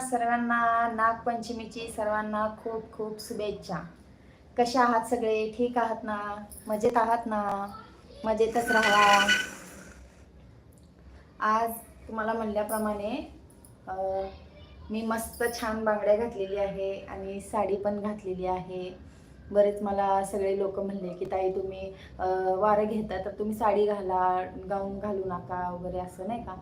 सर्वांना नागपंचमीची सर्वांना खूप खूप शुभेच्छा. कशा आहात सगळे? ठीक आहात ना? मजेत आहात ना? मजेतच राहा. आज तुम्हाला म्हणल्याप्रमाणे मी मस्त छान बांगड्या घातलेली आहे आणि साडी पण घातलेली आहे. बरेच मला सगळे लोक म्हणले की ताई तुम्ही वारं घेता तर तुम्ही साडी घाला गाऊन घालू नका वगैरे असं नाही का?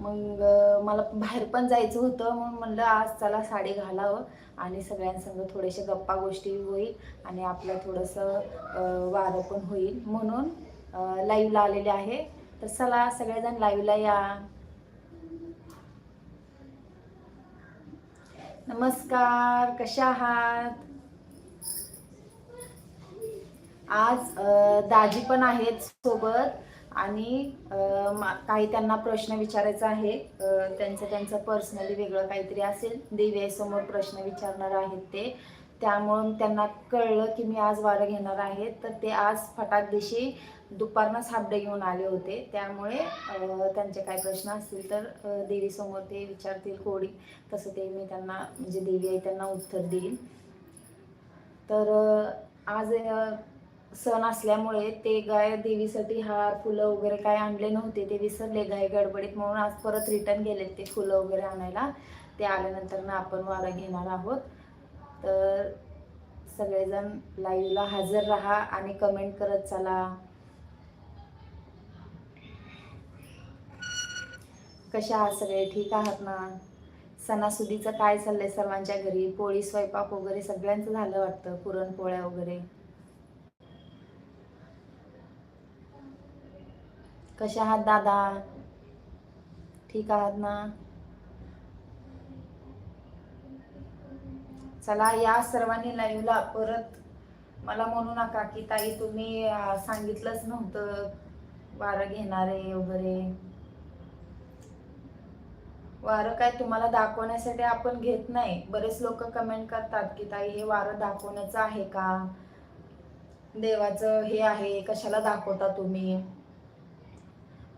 मग मला बाहेर पण जायचं होतं म्हणून म्हणलं आज चला साडी घालावं आणि सगळ्यांसंग थोडेसे गप्पा गोष्टी होईल आणि आपलं थोडंसं वारं पण होईल. म्हणून लाईव्हला आलेले आहे. तर चला सगळेजण लाईव्हला या. नमस्कार कशा आहात? आज दाजी पण आहेत सोबत. आणि मा- काही त्यांना प्रश्न विचारायचा आहे त्यांचं त्यांचं पर्सनली वेगळं काहीतरी असेल दिव्यासमोर प्रश्न विचारणार आहेत ते. त्यामुळं त्यांना कळलं की मी आज वारं घेणार आहे. तर ते आज फटाक दिवशी दुपारनंच हाबडे घेऊन आले होते. त्यामुळे त्यांचे काय प्रश्न असतील तर देवीसमोर ते विचारतील कोडी तसं ते मी त्यांना म्हणजे देवी आहे त्यांना उत्तर देईल. तर आज सण असल्यामुळे ते गाय देवीसाठी हार फुलं वगैरे काय आणले नव्हते. ते विसरले गाय गडबडीत. म्हणून आज परत रिटर्न गेले ते फुलं वगैरे आणायला. ते आल्यानंतर ना आपण वारा घेणार आहोत. तर सगळेजण लाईव्हला हजर राहा आणि कमेंट करत चला. कशा आहात सगळे? ठीक आहात ना? सणासुदीचं काय चाललंय सर्वांच्या घरी? पोळी स्वयंपाक वगैरे सगळ्यांचं झालं वाटतं? पुरणपोळ्या वगैरे? कशा आहात दादा? ठीक आहात ना? चला या सर्वांनी लाईव्हला परत. मला म्हणू नका की ताई तुम्ही सांगितलंच नव्हतं वारं घेणारे वगैरे. वारं काय तुम्हाला दाखवण्यासाठी आपण घेत नाही. बरेच लोक कमेंट करतात की ताई हे वारं दाखवण्याचं आहे का? देवाचं हे आहे कशाला दाखवता तुम्ही?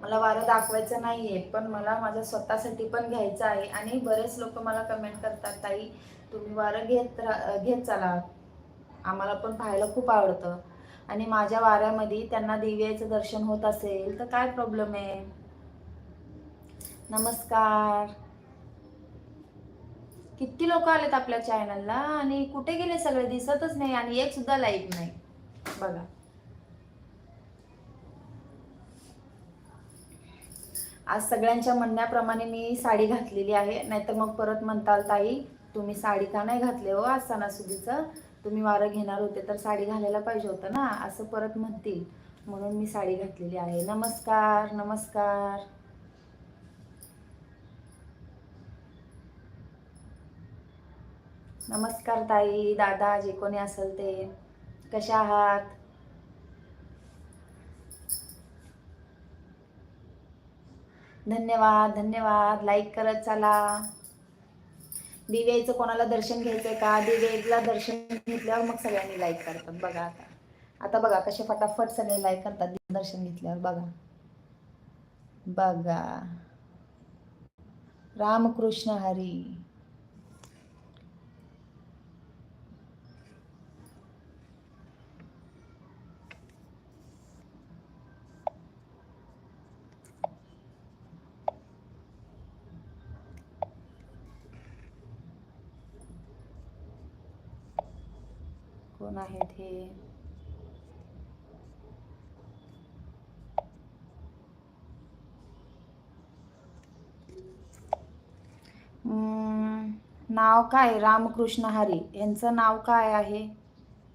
मला वारं दाखवायचं नाही आहे पण मला माझ्या स्वतःसाठी पण घ्यायचं आहे आणि बरेच लोक मला कमेंट करतात ताई तुम्ही वारं घेत रा- घेत चला. आम्हाला पण पाहायला खूप आवडतं. आणि माझ्या वाऱ्यामध्ये त्यांना दिव्याचं दर्शन होत असेल तर काय प्रॉब्लेम आहे? नमस्कार. किती लोक आलेत आपल्या चॅनलला आणि कुठे गेले सगळे? दिसतच नाही आणि एक सुद्धा लाईक नाही. बघा. आज सगळ्यांच्या म्हणण्याप्रमाणे मी साडी घातलेली आहे. नाहीतर मग परत म्हणताल ताई तुम्ही साडी का नाही घातले हो आज सणासुदीचं तुम्ही वारं घेणार होते तर साडी घालायला पाहिजे होतं ना असं परत म्हणतील. म्हणून मी साडी घातलेली आहे. नमस्कार नमस्कार. नमस्कार ताई दादा जे कोणी असेल ते. कशा आहात? धन्यवाद धन्यवाद. लाईक करत चला. दिव्याचं कोणाला दर्शन घ्यायचंय का? दिव्याला दर्शन घेतल्यावर मग सगळ्यांनी लाईक करतात. बघा आता. आता बघा कसे फटाफट सगळे लाईक करतात दर्शन घेतल्यावर. बघा. बघा. रामकृष्ण हरी. कोण आहेत हे? हम्म, नाव काय? रामकृष्ण हरी. यांचं नाव काय आहे?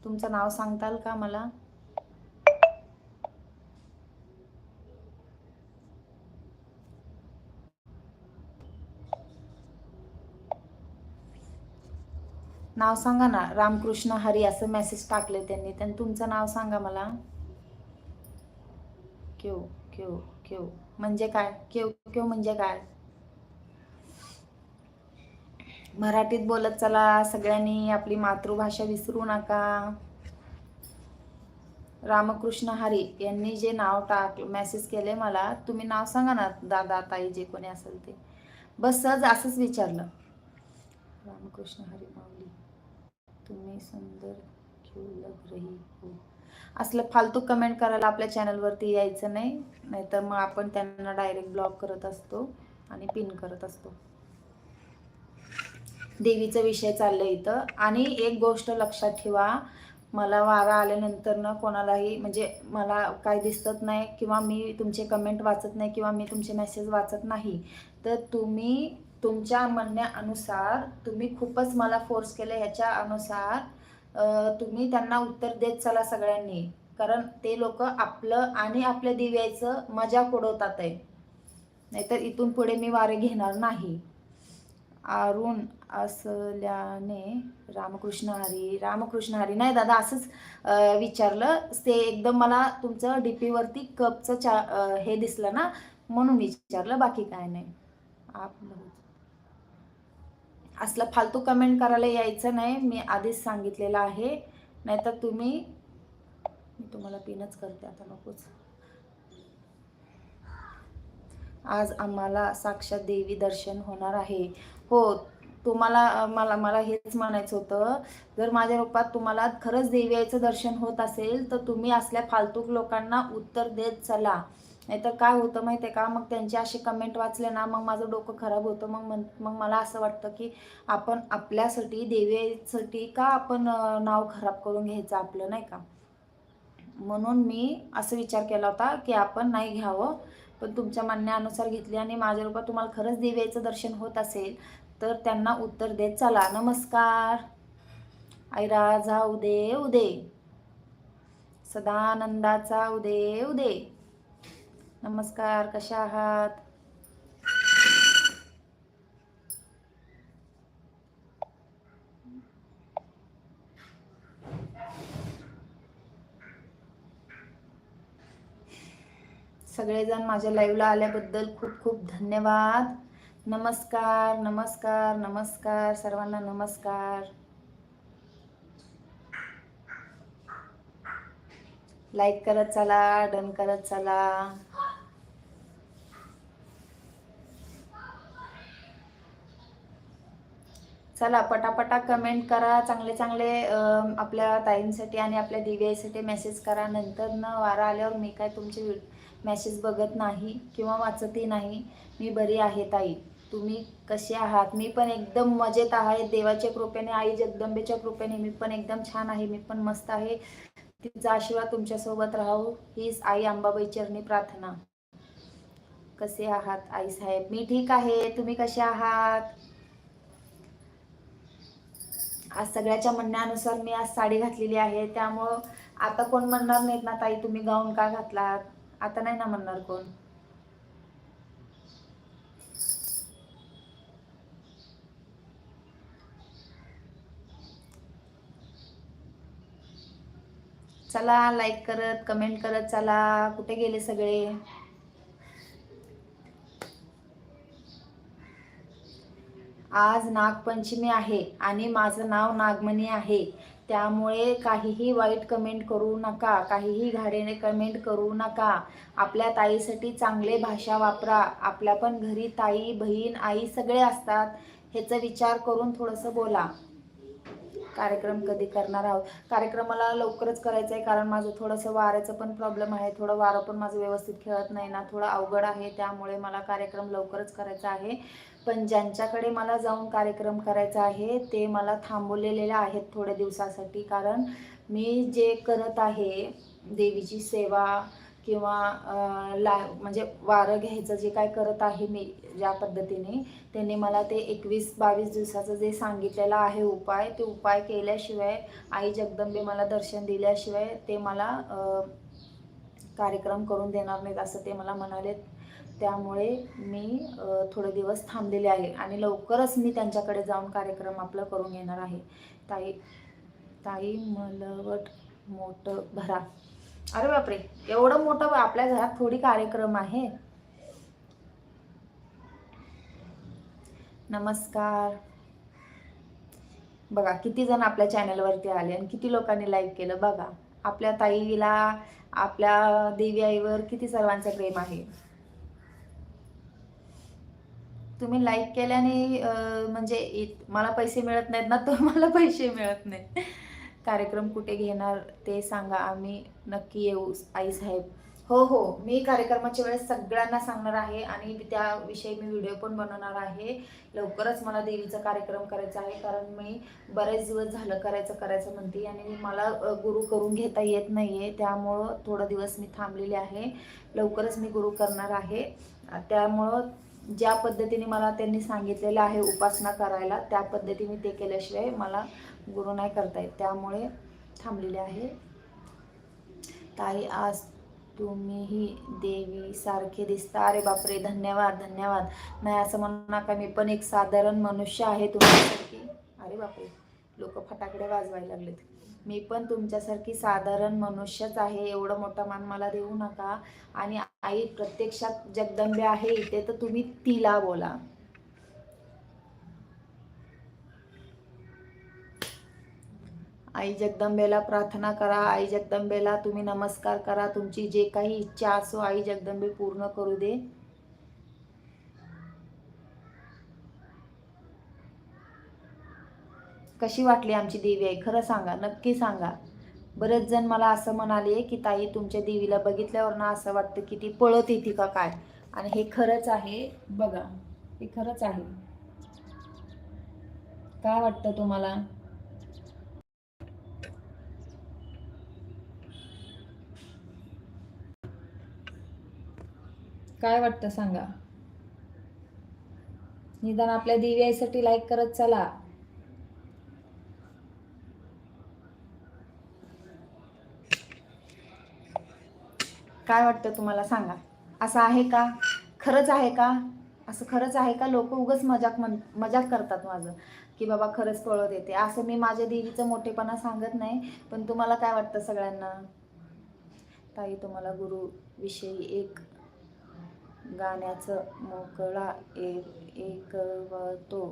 तुमचं नाव सांगताल का मला? नाव सांगा ना. रामकृष्ण हरी असं मेसेज टाकले त्यांनी. त्यांनी तुमचं नाव सांगा मला. Q Q Q. म्हणजे काय? क्यू क्यू म्हणजे काय? मराठीत बोलत चला. सगळ्यांनी आपली मातृभाषा विसरू नका. रामकृष्ण हरी यांनी जे नाव टाक मेसेज केले मला तुम्ही नाव सांगा ना दादा ताई जे कोणी असेल ते. बस सहज असंच विचारलं. रामकृष्ण हरी माऊली. तुम्ही सुंदर क्यों लग रही हो. असलं फालतू कमेंट करायला आपल्या चॅनलवरती यायचं नाही नाहीतर मग आपण त्यांना डायरेक्ट ब्लॉक करत असतो आणि पिन करत असतो. देवीचा विषय चाललाय इथं. आणि एक गोष्ट लक्षात ठेवा मला वारा आल्यानंतर ना कोणालाही म्हणजे मला काय दिसत नाही किंवा मी तुमचे कमेंट वाचत नाही किंवा मी तुमचे मेसेज वाचत नाही तर तुम्ही तुमच्या म्हणण्यानुसार तुम्ही खूपच मला फोर्स केले ह्याच्या अनुसार तुम्ही त्यांना उत्तर देत चला सगळ्यांनी. कारण ते लोक आपलं आणि आपल्या दिव्याचं मजाक उडवतात आहे. नाहीतर इथून पुढे मी वारे घेणार नाही. अरुण असल्याने रामकृष्ण हरी रामकृष्ण हरी. नाही दादा असंच विचारलं. ते एकदम मला तुमचं डी पीवरती कपचं चा हे दिसलं ना म्हणून विचारलं. बाकी काय नाही. आप बहुत- असलं फालतू कमेंट करायला यायचं नाही. मी आधीच सांगितलेलं आहे. नाहीतर तुम्ही मी तुम्हाला पिनच करते आता नकोच. आज आम्हाला साक्षात देवी दर्शन होणार आहे. हो तुम्हाला मला मला हेच म्हणायचं होतं. जर माझ्या रूपात तुम्हाला खरंच देवीचं दर्शन होत असेल तर तुम्ही असल्या फालतू लोकांना उत्तर देत चला. नाहीतर काय होतं माहिती आहे का? मग त्यांचे असे कमेंट वाचले ना मग माझं डोकं खराब होतं. मग मन मग मला असं वाटतं की आपण आपल्यासाठी देवीसाठी का आपण नाव खराब करून घ्यायचं आपलं नाही का? म्हणून मी असं विचार केला होता की आपण नाही घ्यावं पण तुमच्या म्हणण्यानुसार घेतली आणि माझ्या रूपात तुम्हाला खरंच देवीचं दर्शन होत असेल तर त्यांना उत्तर देत चला. नमस्कार. ऐराजा उदे उदे. सदानंदाचा उदे उदे. नमस्कार कशा आहात? सगळेजण माझ्या लाईव्हला आल्याबद्दल खूप खूप धन्यवाद. नमस्कार नमस्कार नमस्कार सर्वांना नमस्कार. लाईक करत चला डन करत चला. चला पटापटा कमेंट करा चांगले चांगले आपल्या ताईंसाठी आणि आपल्या दिव्यासाठी मेसेज करा. नंतर न वारा आल्यावर मी काय तुमचे मेसेज बघत नाही किंवा वाचतही नाही. मी बरी आहे ताई. तुम्ही कसे आहात? मी पण एकदम मजेत आहे. देवाच्या कृपेने आई जगदंबेच्या कृपेने मी पण एकदम छान आहे. मी पण मस्त आहे. तिचा आशीर्वाद तुमच्यासोबत राहू. हीच आई अंबाबाई चरणी प्रार्थना. कसे आहात आई साहेब? मी ठीक आहे. तुम्ही कसे आहात? आज सगळ्याच्या म्हणण्यानुसार मी आज साडी घातलेली आहे. त्यामुळं आता कोण म्हणणार नाहीत ना ताई तुम्ही गाऊन का घातलात? आता नाही ना म्हणणार कोण. चला लाईक करत कमेंट करत चला. कुठे गेले सगळे? आज नागपंचमी आहे आणि माझं नाव नागमणी आहे. त्यामुळे काहीही वाईट कमेंट करू नका काहीही घाडेने कमेंट करू नका. आपल्या ताईसाठी चांगले भाषा वापरा. आपल्या पण घरी ताई बहीण आई सगळे असतात. ह्याचा विचार करून थोडंसं बोला. कार्यक्रम कधी करणार आहोत? कार्यक्रमाला लवकरच करायचं आहे कारण माझं थोडंसं वाऱ्याचं पण प्रॉब्लेम आहे. थोडं वारं पण माझं व्यवस्थित खेळत नाही ना. थोडं अवघड आहे. त्यामुळे मला कार्यक्रम लवकरच करायचा आहे. पण ज्यांच्याकडे मला जाऊन कार्यक्रम करायचा आहे ते मला थांबवलेले आहेत थोड्या दिवसासाठी. कारण मी जे करत आहे देवीची सेवा किंवा ला म्हणजे वारं घ्यायचं जे काय करत आहे मी ज्या पद्धतीने त्यांनी मला ते एकवीस बावीस दिवसाचं जे सांगितलेलं आहे उपाय ते उपाय केल्याशिवाय आई जगदंबे मला दर्शन दिल्याशिवाय ते मला कार्यक्रम करून देणार नाहीत असं ते मला म्हणाले त्यामुळे मी थोडे दिवस थांबलेले आहे आणि लवकरच मी त्यांच्याकडे जाऊन कार्यक्रम आपलं करून घेणार आहे. ताई ताई मलवट मोठं भरा. अरे बापरे एवढं मोठं आपल्या घरात थोडी कार्यक्रम आहे. नमस्कार. बघा किती जण आपल्या चॅनलवरती आले आणि किती लोकांनी लाईक केलं बघा. आपल्या ताईला आपल्या देवी आईवर किती सर्वांचं प्रेम आहे. तुम्ही लाईक केल्याने म्हणजे मला पैसे मिळत नाहीत ना तुम्हाला पैसे मिळत नाही. कार्यक्रम कुठे घेणार ते सांगा आम्ही नक्की येऊ आई साहेब. हो हो मी कार्यक्रमाच्या वेळेस सगळ्यांना सांगणार आहे आणि त्याविषयी मी व्हिडिओ पण बनवणार आहे. लवकरच मला देवीचा कार्यक्रम करायचा आहे कारण मी बरेच दिवस झालं करायचं करायचं म्हणते आणि मला गुरु करून घेता येत नाही आहे त्यामुळं थोडा दिवस मी थांबलेले आहे. लवकरच मी गुरु करणार आहे. त्यामुळं ज्या पद्धतीने मला त्यांनी सांगितलेलं आहे उपासना करायला त्या पद्धतीने ते केल्याशिवाय मला गुरु नाही करता येत. त्यामुळे थांबलेले आहे. ताई आज तुम्हीही देवी सारखे दिसता. अरे बापरे धन्यवाद धन्यवाद. नाही असं म्हणू नका. मी पण एक साधारण मनुष्य आहे तुमच्यासारखी. अरे बापरे लोक फटाकडे वाजवायला लागलेत. मी पण तुमच्यासारखी साधारण मनुष्यच आहे. एवढं मोठा मान मला देऊ नका. आणि आई प्रत्यक्षात जगदंबे आहे इथे तर तुम्ही तिला बोला. आई जगदंबेला प्रार्थना करा. आई जगदंबेला तुम्ही नमस्कार करा. तुमची जे काही इच्छा असो आई जगदंबे पूर्ण करू दे. कशी वाटली आमची देवी आई? खरं सांगा नक्की सांगा. बरेच जण मला असं म्हणाले की ताई तुमच्या देवीला बघितल्यावर ना असं वाटतं की ती पळत येते का काय? आणि हे खरंच आहे बघा हे खरंच आहे. काय वाटतं तुम्हाला? काय वाटतं सांगा? निदान आपल्या देवी आईसाठी लाईक करत चला. काय वाटतं तुम्हाला? सांगा. असं आहे का? खरंच आहे का? असं खरंच आहे का? लोक उगच मजाक म्हण मजाक करतात माझं की बाबा खरंच पळत येते. असं मी माझ्या देवीचं मोठेपणा सांगत नाही पण तुम्हाला काय वाटतं सगळ्यांना? ताई तुम्हाला गुरुविषयी एक गाण्याचं मोकळा एक ऐकवतो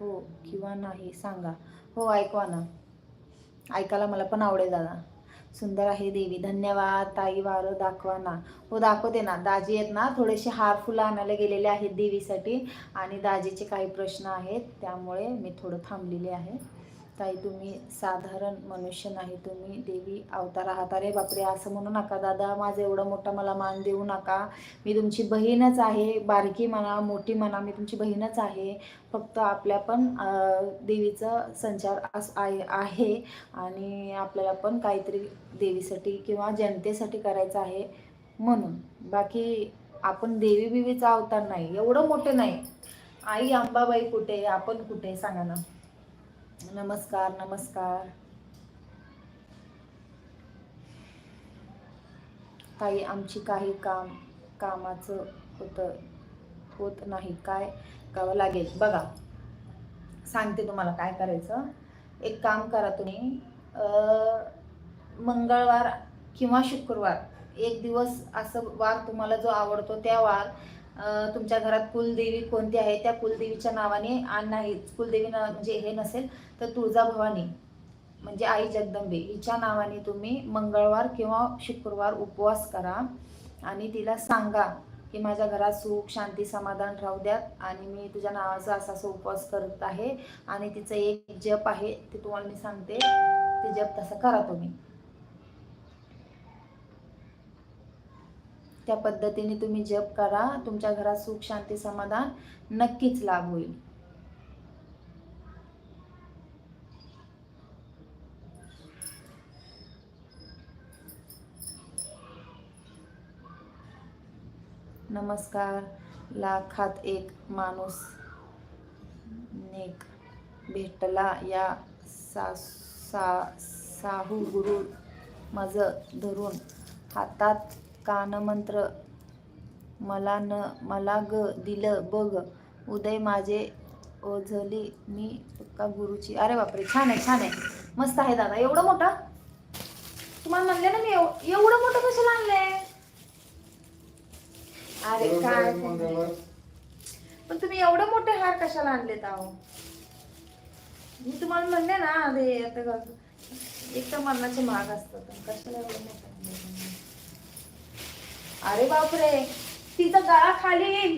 हो किंवा नाही? सांगा. हो ऐकवा ना. ऐकायला मला पण आवडेल दादा. सुंदर आहे देवी. धन्यवाद. ताई वारं दाखवा ना. हो दाखवते ना. दाजी आहेत ना थोडेसे हार फुलं आणायला गेलेले आहेत देवीसाठी आणि दाजीचे काही प्रश्न आहेत त्यामुळे मी थोडं थांबलेले आहे. ताई तुम्ही साधारण मनुष्य नाही तुम्ही देवी अवतार आहात. अरे बापरे असं म्हणू नका दादा माझं एवढं मोठं मला मान देऊ नका. मी तुमची बहीणच आहे बारकी म्हणा मोठी म्हणा मी तुमची बहीणच आहे. फक्त आपल्या पण देवीचा संचार अस आहे आहे. आणि आपल्याला पण काहीतरी देवीसाठी किंवा जनतेसाठी करायचं आहे म्हणून. बाकी आपण देवी बिवीचा अवतार नाही एवढं मोठे नाही. आई अंबाबाई कुठे? आपण कुठे? सांगा ना. नमस्कार नमस्कार. ताई आमची काही काम कामाचं होतं होत नाही. काय करावं लागेल? बघा सांगते तुम्हाला काय करायचं. एक काम करा तुम्ही. अं, मंगळवार किंवा शुक्रवार एक दिवस असं वार तुम्हाला जो आवडतो त्या वार तुमच्या घरात कुलदेवी कोणती आहे? त्या कुलदेवीच्या नावाने आण नाही कुलदेवी ना म्हणजे हे नसेल तर तुळजाभवानी म्हणजे आई जगदंबे हिच्या नावाने तुम्ही मंगळवार किंवा शुक्रवार उपवास करा आणि तिला सांगा की माझ्या घरात सुख शांती समाधान राहू द्यात आणि मी तुझ्या नावाचा असा असा उपवास करत आहे आणि तिचं एक जप आहे ते तुम्हाला मी सांगते. ते जप तसं करा तुम्ही. त्या पद्धतीने तुम्ही जप करा. तुमच्या घरात सुख शांती समाधान नक्कीच लाभ होईल. नमस्कार. लाखात एक माणूस नेक भेटला. या सा सा साहू गुरु मज धरून हातात कानमंत्र. मला न मला ग दिलं बघ. उदय माझे ओझली मी तुका गुरुची. अरे बापरे छान आहे छान आहे. मस्त आहे दादा. एवढं मोठं? तुम्हाला म्हणले ना मी एव- एवढं मोठं कशाला आणलंय? अरे काय पण तुम्ही एवढे मोठे हार कशाला आणलेत आहो मी तुम्हाला म्हणले ना अरे आता एक तर मरणाचे महाग असतात कशाला एवढे मोठे? अरे बापरे तिचा गळा खाली येईल.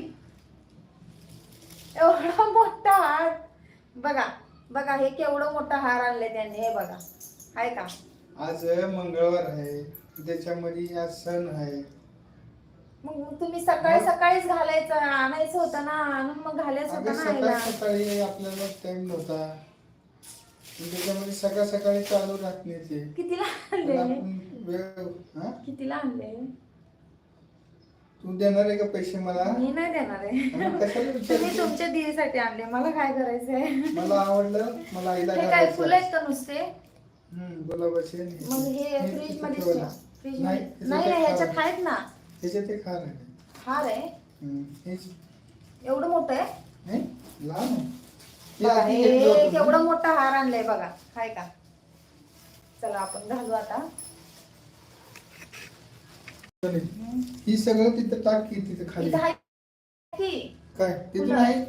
एवढा मोठा हार बघा बघा हे केवढं मोठा हार आणले त्यांनी हे बघा. आहे का? आज मंगळवार आहे. त्याच्यामध्ये आज सण आहे. मग तुम्ही सकाळी सकाळीच घालायचं आणायचं होतं ना आणून मग घालायचं अगं होतं ना सकाळ आईला. सकाळी आपल्याला टाइम नव्हता. पण त्याच्यामध्ये सकाळ सकाळी चालू राखण्याचे कितीला पण आणले? आपण वेळ हा? कितीला आणले? तू देणार आहे का पैसे मला? मी नाही देणार आहे. कशाला तुम्ही विचारते? तुमच्या दिदीसाठी आणले. मला काय करायचंय? मला आवडलं. मला आईला हे काय घालायचं. फुलं आहेत का नुसते? हम्म, गुलाबाचे आणि मग हे हे फ्रीजमध्ये ठेवा. फ्रीज नाही, मध्ये नाही ह्याच्यात खावा. आहेत ना. त्याच्यात ते खार आहे. हार आहे? हम्म, हेच. एवढं मोठं आहे? हे लहान आहे. हे बघा, आधी घेतलं होतं ना. केवढं मोठा हार आणलाय बघा. हाय का? चला आपण घालू आता. ही सगळं तिथं टाक की तिथं खाली. काय? तिथून. आहे?